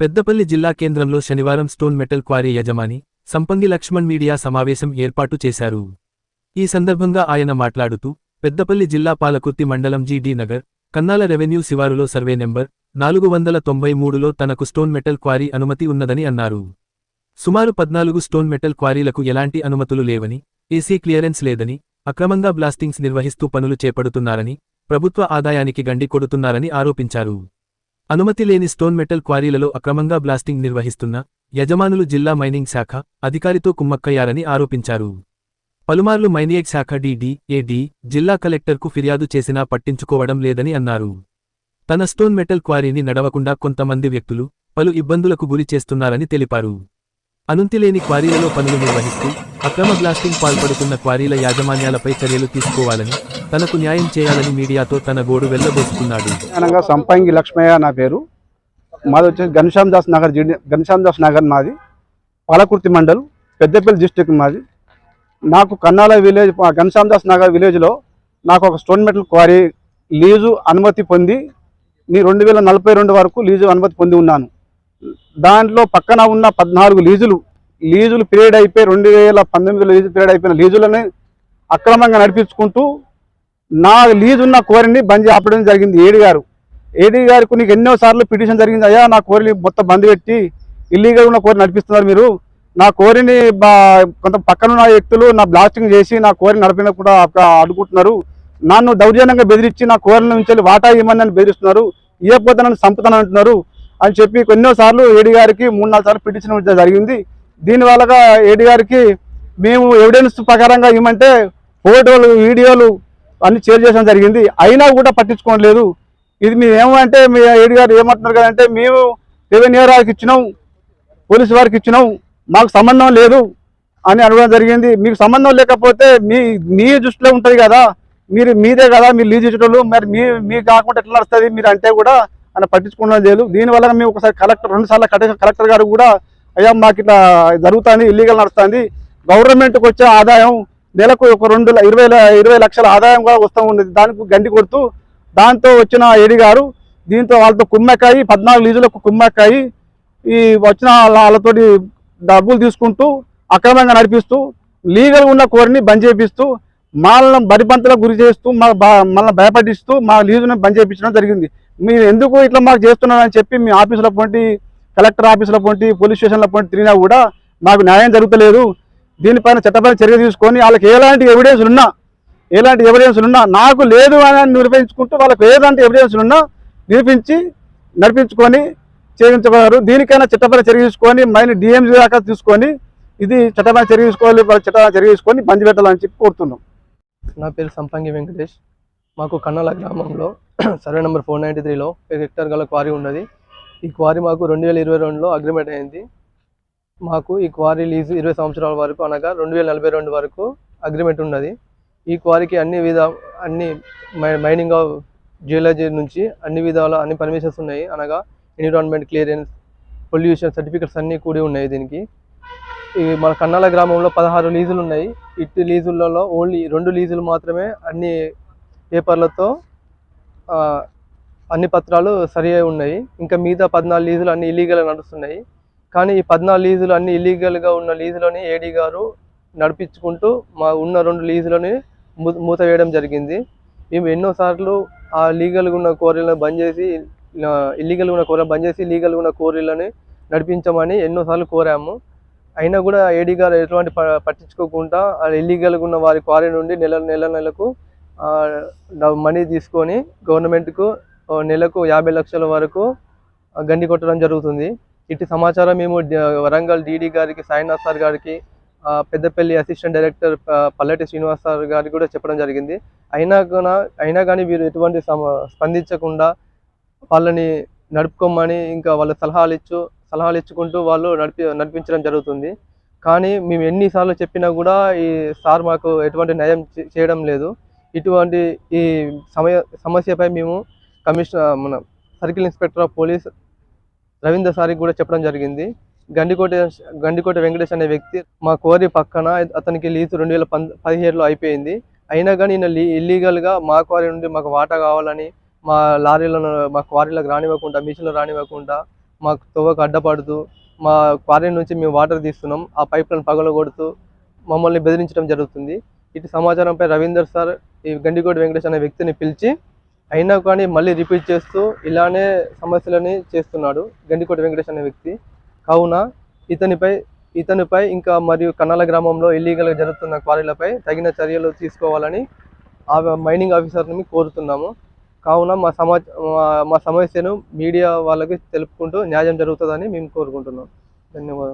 పెద్దపల్లి జిల్లా కేంద్రంలో శనివారం స్టోన్ మెటల్ క్వారీ యజమాని సంపంగి లక్ష్మణ్ మీడియా సమావేశం ఏర్పాటు చేశారు. ఈ సందర్భంగా ఆయన మాట్లాడుతూ పెద్దపల్లి జిల్లా పాలకుర్తి మండలం జీడీ నగర్ కన్నాల రెవెన్యూ శివారులో సర్వే నెంబర్ నాలుగు వందల తొంభై మూడులో తనకు స్టోన్ మెటల్ క్వారీ అనుమతి ఉన్నదని అన్నారు. సుమారు పద్నాలుగు స్టోన్ మెటల్ క్వారీలకు ఎలాంటి అనుమతులు లేవని ఏసీ క్లియరెన్స్ లేదని అక్రమంగా బ్లాస్టింగ్స్ నిర్వహిస్తూ పనులు చేపడుతున్నారని ప్రభుత్వ ఆదాయానికి గండి కొడుతున్నారని ఆరోపించారు. అనుమతి లేని స్టోన్ మెటల్ క్వారీలలో అక్రమంగా బ్లాస్టింగ్ నిర్వహిస్తున్న యజమానులు జిల్లా మైనింగ్ శాఖ అధికారితో కుమ్మక్కయ్యారని ఆరోపించారు. పలుమార్లు మైనింగ్ శాఖ డీడీ ఏడీ జిల్లా కలెక్టర్కు ఫిర్యాదు చేసినా పట్టించుకోవడం లేదని అన్నారు. తన స్టోన్ మెటల్ క్వారీని నడవకుండా కొంతమంది వ్యక్తులు పలు ఇబ్బందులకు గురి చేస్తున్నారని తెలిపారు. అనుంతిలేని క్వారీలలో పనులు నిర్వహిస్తూ అక్రమ బ్లాస్టింగ్ పాల్పడుతున్న క్వారీల యాజమాన్యాలపై చర్యలు తీసుకోవాలని తనకు న్యాయం చేయాలని మీడియాతో తన గోడు వెళ్ళబోసుకున్నాడు సంపంగి లక్ష్మయ్య నా పేరు. మాది వచ్చేసి ఘనశ్యామ్ దాస్ నగర్ ఘనశ్యామ్ దాస్ నగర్ మాది. పాలకుర్తి మండల్ పెద్దపల్లి డిస్టిక్ మాది. నాకు కన్నాల విలేజ్ ఘనశ్యామ్ దాస్ నగర్ విలేజ్లో నాకు ఒక స్టోన్ మెటల్ క్వారీ లీజు అనుమతి పొంది నీ రెండు వేల నలభై రెండు వరకు లీజు అనుమతి పొంది ఉన్నాను. దాంట్లో పక్కన ఉన్న పద్నాలుగు లీజులు లీజులు పీరియడ్ అయిపోయి రెండు వేల పంతొమ్మిదిలో లీజు పీరియడ్ అయిపోయిన లీజులని అక్రమంగా నడిపించుకుంటూ నా లీజు ఉన్న కోరిని బంద్ ఆపడం జరిగింది ఏడి గారు. ఏడి గారికి నీకు ఎన్నో సార్లు పిటిషన్ జరిగింది అయ్యా నా కోరిని మొత్తం బంద్ పెట్టి ఇల్లీగల్ ఉన్న కోరిని నడిపిస్తున్నారు మీరు. నా కోరిని బా- కొంత పక్కన ఉన్న వ్యక్తులు నా బ్లాస్టింగ్ చేసి నా కోరిని నడిపినప్పుడు అడుగుతున్నారు. నన్ను దౌర్జన్యంగా బెదిరించి నా కోరిన నుంచి వాటా ఇవ్వమని నన్ను బెదిరిస్తున్నారు. ఇవ్వకపోతే నన్ను చంపుతాను అంటున్నారు. అని చెప్పి ఎన్నో సార్లు ఏడి గారికి మూడు నాలుగు సార్లు పిటిషన్ జరిగింది. దీని వల్ల ఏడి గారికి మేము ఎవిడెన్స్ ప్రకారంగా ఇవ్వమంటే ఫోటోలు వీడియోలు అన్ని షేర్ చేయడం జరిగింది. అయినా కూడా పట్టించుకోవట్లేదు ఇది మేము ఏమంటే మీ ఏడి గారు ఏమంటున్నారు కదంటే మేము రెవెన్యూ వారికి ఇచ్చినాం పోలీసు వారికి ఇచ్చినాం మాకు సంబంధం లేదు అని అనుకోవడం జరిగింది. మీకు సంబంధం లేకపోతే మీ మీ దృష్టిలో ఉంటుంది కదా మీరు మీదే కదా మీరు లీజ్ ఇచ్చేటోళ్ళు మరి మీ మీ కాకుండా ఎట్లా నడుస్తుంది మీరు అంటే కూడా అని పట్టించుకోవడం లేదు. దీనివల్ల మేము ఒకసారి కలెక్టర్ రెండు సార్లు కలెక్టర్ గారు కూడా అయ్యా మాకు ఇట్లా జరుగుతుంది ఇల్లీగల్ నడుస్తుంది. గవర్నమెంట్కి వచ్చే ఆదాయం నెలకు ఒక రెండు ఇరవై ఇరవై లక్షల ఆదాయం కూడా వస్తూ ఉన్నది. దానికి గండి కొడుతూ దాంతో వచ్చిన ఏడి గారు దీంతో వాళ్ళతో కుమ్మక్కాయి పద్నాలుగు లీజులకు కుమ్మక్కాయి ఈ వచ్చిన వాళ్ళ- వాళ్ళతోటి డబ్బులు తీసుకుంటూ అక్రమంగా నడిపిస్తూ లీగల్ ఉన్న కోరిని బంద్ చేపిస్తూ మనల్ని బరిపంతలకు గురి చేస్తూ మా మనల్ని భయపడిస్తూ మా లీజుని బంద్ చేయించడం జరిగింది. మీరు ఎందుకు ఇట్లా మాకు చేస్తున్నారని చెప్పి మీ ఆఫీసులో పోటీ కలెక్టర్ ఆఫీసులో పోటీ పోలీస్ స్టేషన్లో పోటీ తిరిగినా కూడా మాకు న్యాయం జరుగుతలేదు. దీనిపైన చట్టపరమైన చర్య తీసుకొని వాళ్ళకి ఎలాంటి ఎవిడెన్స్లు ఉన్నా ఎలాంటి ఎవిడెన్స్లు ఉన్నా నాకు లేదు అని నిరూపించుకుంటూ వాళ్ళకి ఏలాంటి ఎవిడెన్స్ ఉన్నా నిరూపించి నడిపించుకొని చేయించగలరు దీనికైనా చట్టపరమైన చర్య తీసుకొని మైండ్ డిఎంజీ దాకా తీసుకొని ఇది చట్టపరమైన చర్య తీసుకోవాలి చట్టపరమైన చర్య తీసుకొని బంద్ పెట్టాలని చెప్పి కోరుతున్నాం. నా పేరు సంపంగి వెంకటేష్. మాకు కన్నాల గ్రామంలో సర్వే నెంబర్ ఫోర్ నైంటీ త్రీలో హెక్టర్ గల క్వారీ ఉన్నది. ఈ క్వారీ మాకు రెండు వేల ఇరవై రెండులో అగ్రిమెంట్ అయింది. మాకు ఈ క్వారీ లీజు ఇరవై సంవత్సరాల వరకు అనగా రెండు వేల నలభై రెండు వరకు అగ్రిమెంట్ ఉన్నది. ఈ క్వారీకి అన్ని విధ అన్ని మై- మైనింగ్ ఆఫ్ జియోలజీ నుంచి అన్ని విధాల అన్ని పర్మిషన్స్ ఉన్నాయి. అనగా ఎన్విరాన్మెంట్ క్లియరెన్స్ పొల్యూషన్ సర్టిఫికెట్స్ అన్నీ కూడి ఉన్నాయి దీనికి. ఈ మన కన్నాల గ్రామంలో పదహారు లీజులు ఉన్నాయి. ఇట్టి లీజులలో ఓన్లీ రెండు లీజులు మాత్రమే అన్ని పేపర్లతో అన్ని పత్రాలు సరి అయి ఉన్నాయి. ఇంకా మిగతా పద్నాలుగు లీజులు అన్ని ఇల్లీగల్ నడుస్తున్నాయి. కానీ ఈ పద్నాలుగు లీజులు అన్ని ఇల్లీగల్గా ఉన్న లీజులని ఏడీ గారు నడిపించుకుంటూ మా ఉన్న రెండు లీజులని మూత వేయడం జరిగింది. మేము ఎన్నోసార్లు ఆ లీగల్గా ఉన్న కోరీలను బంద్ చేసి ఇల్లీగల్గా ఉన్న కోరలు బంద్ చేసి లీగల్గా ఉన్న కోరీలని నడిపించమని ఎన్నోసార్లు కోరాము. అయినా కూడా ఏడీ గారు ఎటువంటి ప- పట్టించుకోకుండా ఇల్లీగల్గా ఉన్న వారి క్వారీ నుండి నెల నెల నెలకు మనీ తీసుకొని గవర్నమెంట్కు నెలకు యాభై లక్షల వరకు గండి కొట్టడం జరుగుతుంది. ఇటు సమాచారం మేము వరంగల్ డీడీ గారికి సాయినాథ్ సార్ గారికి Peddapalli assistant director Palleti Srinivas sir గారికి కూడా చెప్పడం జరిగింది. అయినా కూడా అయినా కానీ వీరు ఎటువంటి స్పందించకుండా వాళ్ళని నడుపుకోమని ఇంకా వాళ్ళ సలహాలు ఇచ్చు సలహాలు ఇచ్చుకుంటూ వాళ్ళు నడిపి నడిపించడం జరుగుతుంది. కానీ మేము ఎన్నిసార్లు చెప్పినా కూడా ఈ సార్ మాకు ఎటువంటి న్యాయం చేయడం లేదు. ఇటువంటి ఈ సమయ సమస్యపై మేము కమిషనర్ మన circle inspector of police Ravindra సార్కి కూడా చెప్పడం జరిగింది. గండికోట గండికోట వెంకటేష్ అనే వ్యక్తి మా కోరి పక్కన అతనికి లీజు రెండు వేల పంద పదిహేడులో అయిపోయింది. అయినా కానీ ఈయన ఇల్లీగల్గా మా క్వారీ నుండి మాకు వాటా కావాలని మా లారీలను మా క్వారీలకు రానివ్వకుండా మిషన్లు రానివ్వకుండా మాకు తవ్వకు అడ్డపడుతూ మా క్వారీ నుంచి మేము వాటర్ తీస్తున్నాం. ఆ పైప్లను పగలగొడుతూ మమ్మల్ని బెదిరించడం జరుగుతుంది. ఇటు సమాచారంపై రవీందర్ సార్ ఈ గండికోటి వెంకటేష్ అనే వ్యక్తిని పిలిచి అయినా కానీ మళ్ళీ రిపీట్ చేస్తూ ఇలానే సమస్యలని చేస్తున్నాడు గండికోటి వెంకటేష్ అనే వ్యక్తి. కావున ఇతనిపై ఇతనిపై ఇంకా మరియు కన్నాల గ్రామంలో ఇల్లీగల్గా జరుగుతున్న క్వారీలపై తగిన చర్యలు తీసుకోవాలని ఆ మైనింగ్ ఆఫీసర్ని కోరుతున్నాము. కావున మా సమా మా- మా సమస్యను మీడియా వాళ్ళకి తెలుపుకుంటూ న్యాయం జరుగుతుందని మేము కోరుకుంటున్నాం. ధన్యవాదాలు.